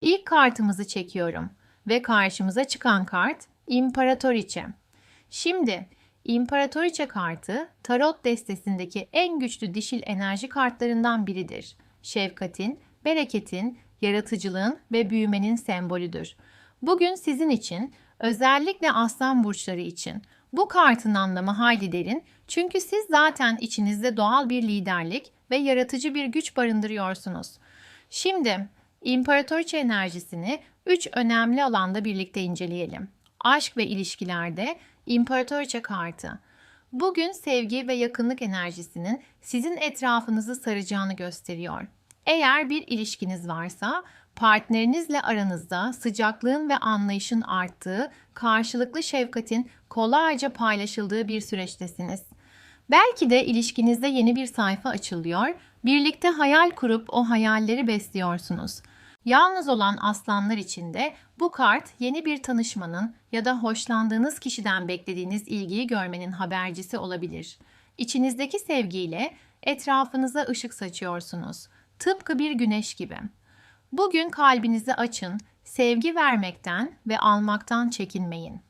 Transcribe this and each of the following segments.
İlk kartımızı çekiyorum ve karşımıza çıkan kart İmparatoriçe. Şimdi İmparatoriçe kartı tarot destesindeki en güçlü dişil enerji kartlarından biridir. Şefkatin, bereketin, yaratıcılığın ve büyümenin sembolüdür. Bugün sizin için, özellikle aslan burçları için bu kartın anlamı hayli derin çünkü siz zaten içinizde doğal bir liderlik ve yaratıcı bir güç barındırıyorsunuz. Şimdi İmparatoriçe enerjisini üç önemli alanda birlikte inceleyelim. Aşk ve ilişkilerde İmparatoriçe kartı. Bugün sevgi ve yakınlık enerjisinin sizin etrafınızı saracağını gösteriyor. Eğer bir ilişkiniz varsa partnerinizle aranızda sıcaklığın ve anlayışın arttığı, karşılıklı şefkatin kolayca paylaşıldığı bir süreçtesiniz. Belki de ilişkinizde yeni bir sayfa açılıyor, birlikte hayal kurup o hayalleri besliyorsunuz. Yalnız olan aslanlar için de bu kart yeni bir tanışmanın ya da hoşlandığınız kişiden beklediğiniz ilgiyi görmenin habercisi olabilir. İçinizdeki sevgiyle etrafınıza ışık saçıyorsunuz. Tıpkı bir güneş gibi. Bugün kalbinizi açın, sevgi vermekten ve almaktan çekinmeyin.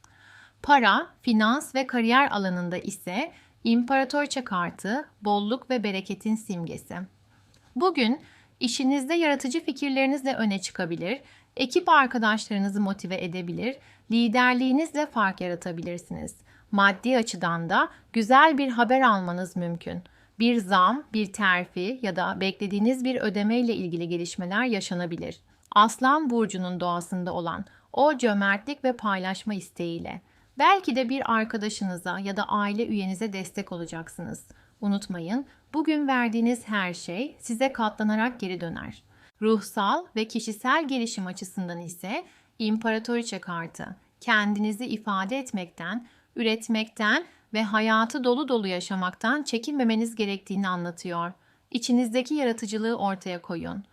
Para, finans ve kariyer alanında ise İmparatorça kartı bolluk ve bereketin simgesi. Bugün işinizde yaratıcı fikirlerinizle öne çıkabilir, ekip arkadaşlarınızı motive edebilir, liderliğinizle fark yaratabilirsiniz. Maddi açıdan da güzel bir haber almanız mümkün. Bir zam, bir terfi ya da beklediğiniz bir ödeme ile ilgili gelişmeler yaşanabilir. Aslan burcunun doğasında olan o cömertlik ve paylaşma isteğiyle belki de bir arkadaşınıza ya da aile üyenize destek olacaksınız. Unutmayın, bugün verdiğiniz her şey size katlanarak geri döner. Ruhsal ve kişisel gelişim açısından ise İmparatoriçe kartı kendinizi ifade etmekten, üretmekten ve hayatı dolu dolu yaşamaktan çekinmemeniz gerektiğini anlatıyor. İçinizdeki yaratıcılığı ortaya koyun.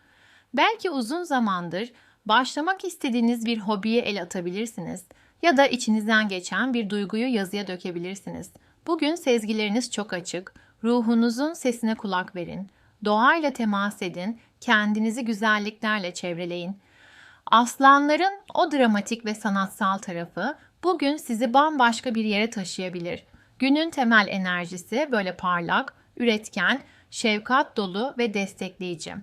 Belki uzun zamandır başlamak istediğiniz bir hobiye el atabilirsiniz ya da içinizden geçen bir duyguyu yazıya dökebilirsiniz. Bugün sezgileriniz çok açık. Ruhunuzun sesine kulak verin. Doğayla temas edin. Kendinizi güzelliklerle çevreleyin. Aslanların o dramatik ve sanatsal tarafı bugün sizi bambaşka bir yere taşıyabilir. Günün temel enerjisi böyle parlak, üretken, şefkat dolu ve destekleyici.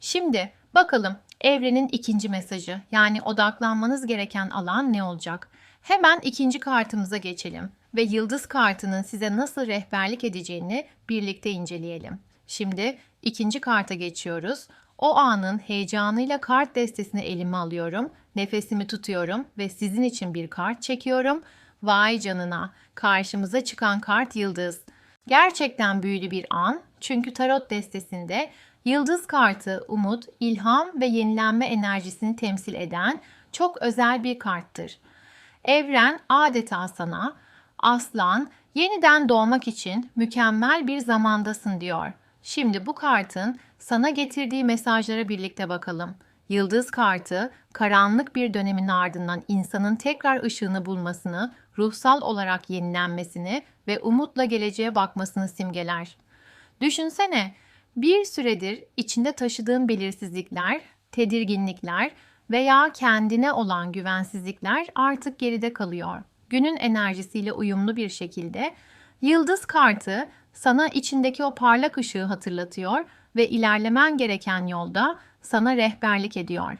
Şimdi bakalım evrenin ikinci mesajı yani odaklanmanız gereken alan ne olacak? Hemen ikinci kartımıza geçelim ve yıldız kartının size nasıl rehberlik edeceğini birlikte inceleyelim. Şimdi ikinci karta geçiyoruz. O anın heyecanıyla kart destesini elime alıyorum, nefesimi tutuyorum ve sizin için bir kart çekiyorum. Vay canına, karşımıza çıkan kart yıldız. Gerçekten büyülü bir an çünkü tarot destesinde yıldız kartı umut, ilham ve yenilenme enerjisini temsil eden çok özel bir karttır. Evren adeta sana aslan yeniden doğmak için mükemmel bir zamandasın diyor. Şimdi bu kartın sana getirdiği mesajlara birlikte bakalım. Yıldız kartı karanlık bir dönemin ardından insanın tekrar ışığını bulmasını, ruhsal olarak yenilenmesini ve umutla geleceğe bakmasını simgeler. Düşünsene, bir süredir içinde taşıdığın belirsizlikler, tedirginlikler veya kendine olan güvensizlikler artık geride kalıyor. Günün enerjisiyle uyumlu bir şekilde yıldız kartı sana içindeki o parlak ışığı hatırlatıyor ve ilerlemen gereken yolda sana rehberlik ediyor.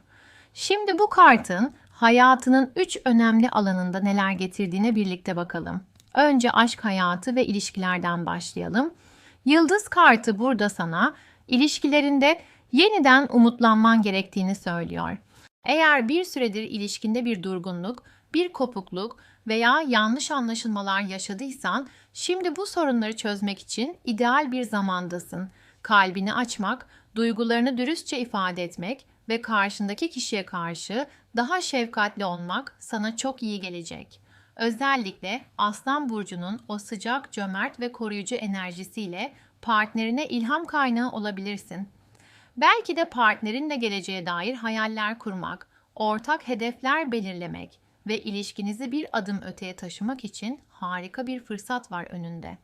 Şimdi bu kartın hayatının üç önemli alanında neler getirdiğine birlikte bakalım. Önce aşk hayatı ve ilişkilerden başlayalım. Yıldız kartı burada sana ilişkilerinde yeniden umutlanman gerektiğini söylüyor. Eğer bir süredir ilişkinde bir durgunluk, bir kopukluk veya yanlış anlaşılmalar yaşadıysan, şimdi bu sorunları çözmek için ideal bir zamandasın. Kalbini açmak, duygularını dürüstçe ifade etmek ve karşındaki kişiye karşı daha şefkatli olmak sana çok iyi gelecek. Özellikle Aslan burcunun o sıcak, cömert ve koruyucu enerjisiyle partnerine ilham kaynağı olabilirsin. Belki de partnerinle geleceğe dair hayaller kurmak, ortak hedefler belirlemek ve ilişkinizi bir adım öteye taşımak için harika bir fırsat var önünde.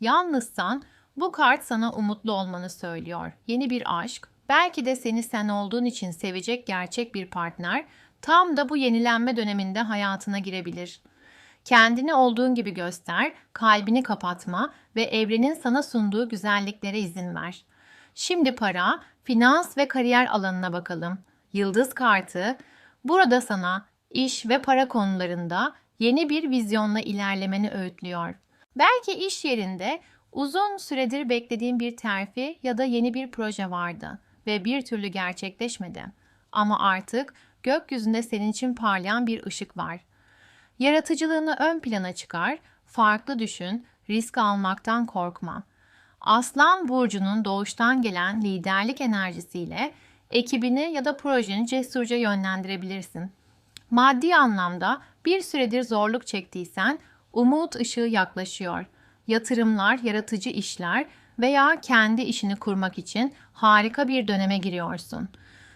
Yalnızsan bu kart sana umutlu olmanı söylüyor. Yeni bir aşk, belki de seni sen olduğun için sevecek gerçek bir partner tam da bu yenilenme döneminde hayatına girebilir. Kendini olduğun gibi göster, kalbini kapatma ve evrenin sana sunduğu güzelliklere izin ver. Şimdi para, finans ve kariyer alanına bakalım. Yıldız kartı burada sana iş ve para konularında yeni bir vizyonla ilerlemeni öğütlüyor. Belki iş yerinde uzun süredir beklediğin bir terfi ya da yeni bir proje vardı ve bir türlü gerçekleşmedi. Ama artık gökyüzünde senin için parlayan bir ışık var. Yaratıcılığını ön plana çıkar, farklı düşün, risk almaktan korkma. Aslan burcunun doğuştan gelen liderlik enerjisiyle ekibini ya da projeni cesurca yönlendirebilirsin. Maddi anlamda bir süredir zorluk çektiysen umut ışığı yaklaşıyor. Yatırımlar, yaratıcı işler veya kendi işini kurmak için harika bir döneme giriyorsun.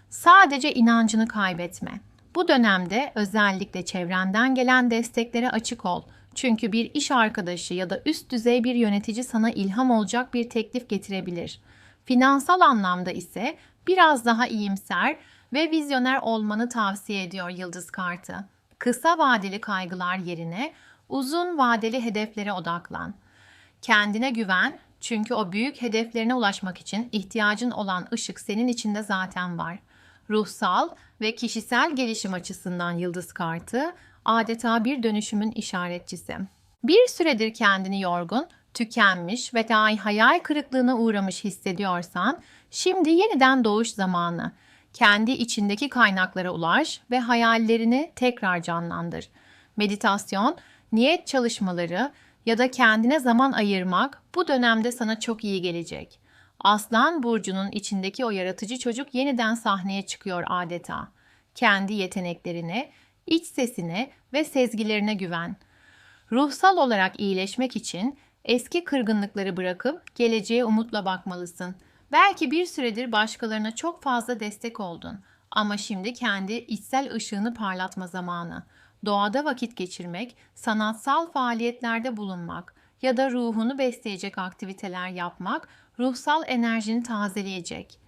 Sadece inancını kaybetme. Bu dönemde özellikle çevrenden gelen desteklere açık ol. Çünkü bir iş arkadaşı ya da üst düzey bir yönetici sana ilham olacak bir teklif getirebilir. Finansal anlamda ise biraz daha iyimser ve vizyoner olmanı tavsiye ediyor yıldız kartı. Kısa vadeli kaygılar yerine uzun vadeli hedeflere odaklan. Kendine güven çünkü o büyük hedeflerine ulaşmak için ihtiyacın olan ışık senin içinde zaten var. Ruhsal ve kişisel gelişim açısından yıldız kartı adeta bir dönüşümün işaretçisi. Bir süredir kendini yorgun, tükenmiş ve dahi hayal kırıklığına uğramış hissediyorsan şimdi yeniden doğuş zamanı. Kendi içindeki kaynaklara ulaş ve hayallerini tekrar canlandır. Meditasyon, niyet çalışmaları ya da kendine zaman ayırmak bu dönemde sana çok iyi gelecek. Aslan burcunun içindeki o yaratıcı çocuk yeniden sahneye çıkıyor adeta. Kendi yeteneklerine, iç sesine ve sezgilerine güven. Ruhsal olarak iyileşmek için eski kırgınlıkları bırakıp geleceğe umutla bakmalısın. Belki bir süredir başkalarına çok fazla destek oldun ama şimdi kendi içsel ışığını parlatma zamanı. Doğada vakit geçirmek, sanatsal faaliyetlerde bulunmak ya da ruhunu besleyecek aktiviteler yapmak ruhsal enerjini tazeleyecek.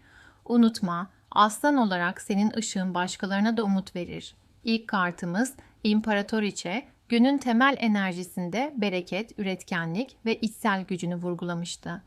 Unutma, aslan olarak senin ışığın başkalarına da umut verir. İlk kartımız İmparatoriçe, günün temel enerjisinde bereket, üretkenlik ve içsel gücünü vurgulamıştı.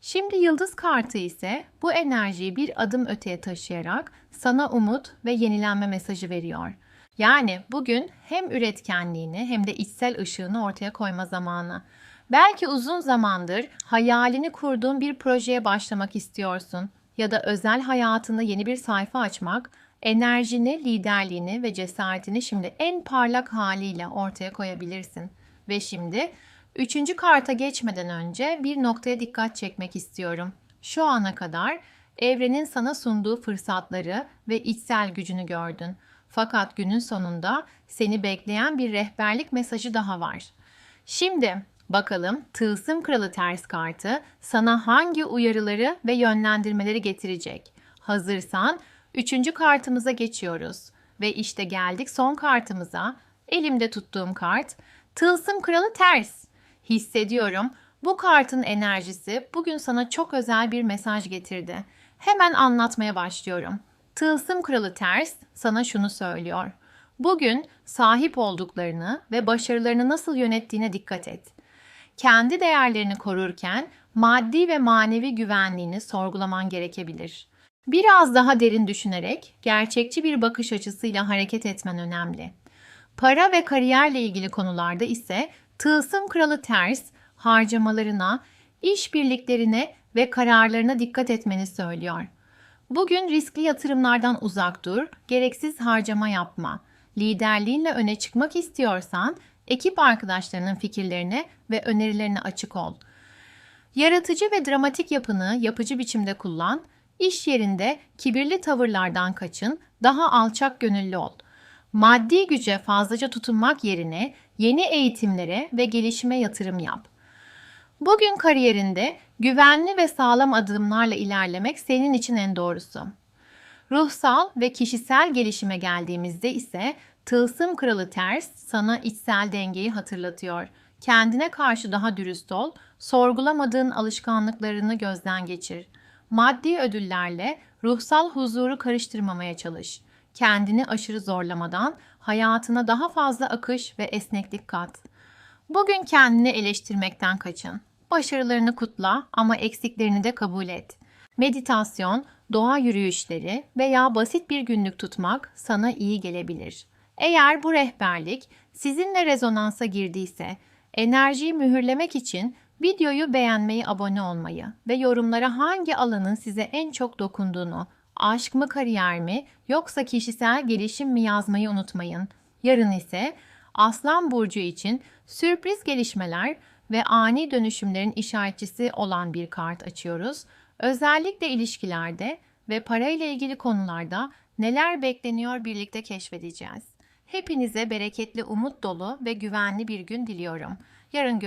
Şimdi yıldız kartı ise bu enerjiyi bir adım öteye taşıyarak sana umut ve yenilenme mesajı veriyor. Yani bugün hem üretkenliğini hem de içsel ışığını ortaya koyma zamanı. Belki uzun zamandır hayalini kurduğun bir projeye başlamak istiyorsun ya da özel hayatında yeni bir sayfa açmak, enerjini, liderliğini ve cesaretini şimdi en parlak haliyle ortaya koyabilirsin. Ve şimdi üçüncü karta geçmeden önce bir noktaya dikkat çekmek istiyorum. Şu ana kadar evrenin sana sunduğu fırsatları ve içsel gücünü gördün. Fakat günün sonunda seni bekleyen bir rehberlik mesajı daha var. Şimdi Bakalım Tılsım Kralı ters kartı sana hangi uyarıları ve yönlendirmeleri getirecek? Hazırsan üçüncü kartımıza geçiyoruz. Ve işte geldik son kartımıza. Elimde tuttuğum kart Tılsım Kralı ters. Hissediyorum bu kartın enerjisi bugün sana çok özel bir mesaj getirdi. Hemen anlatmaya başlıyorum. Tılsım Kralı ters sana şunu söylüyor. Bugün sahip olduklarını ve başarılarını nasıl yönettiğine dikkat et kendi değerlerini korurken maddi ve manevi güvenliğini sorgulaman gerekebilir. Biraz daha derin düşünerek gerçekçi bir bakış açısıyla hareket etmen önemli. Para ve kariyerle ilgili konularda ise tılsım kralı ters harcamalarına, işbirliklerine ve kararlarına dikkat etmeni söylüyor. Bugün riskli yatırımlardan uzak dur, gereksiz harcama yapma. Liderliğinle öne çıkmak istiyorsan Ekip arkadaşlarının fikirlerine ve önerilerine açık ol. Yaratıcı ve dramatik yapını yapıcı biçimde kullan. İş yerinde kibirli tavırlardan kaçın, daha alçak gönüllü ol. Maddi güce fazlaca tutunmak yerine yeni eğitimlere ve gelişime yatırım yap. Bugün kariyerinde güvenli ve sağlam adımlarla ilerlemek senin için en doğrusu. Ruhsal ve kişisel gelişime geldiğimizde ise Tılsım kralı ters sana içsel dengeyi hatırlatıyor. Kendine karşı daha dürüst ol, sorgulamadığın alışkanlıklarını gözden geçir. Maddi ödüllerle Ruhsal huzuru karıştırmamaya çalış. Kendini aşırı zorlamadan hayatına daha fazla akış ve esneklik kat. Bugün kendini eleştirmekten kaçın. Başarılarını kutla ama eksiklerini de kabul et. Meditasyon, doğa yürüyüşleri veya basit bir günlük tutmak sana iyi gelebilir. Eğer bu rehberlik sizinle rezonansa girdiyse, enerjiyi mühürlemek için videoyu beğenmeyi, abone olmayı ve yorumlara hangi alanın size en çok dokunduğunu, aşk mı, kariyer mi yoksa kişisel gelişim mi yazmayı unutmayın. Yarın ise Aslan burcu için sürpriz gelişmeler ve ani dönüşümlerin işaretçisi olan bir kart açıyoruz. Özellikle ilişkilerde ve parayla ilgili konularda neler bekleniyor birlikte keşfedeceğiz. Hepinize bereketli, umut dolu ve güvenli bir gün diliyorum. Yarın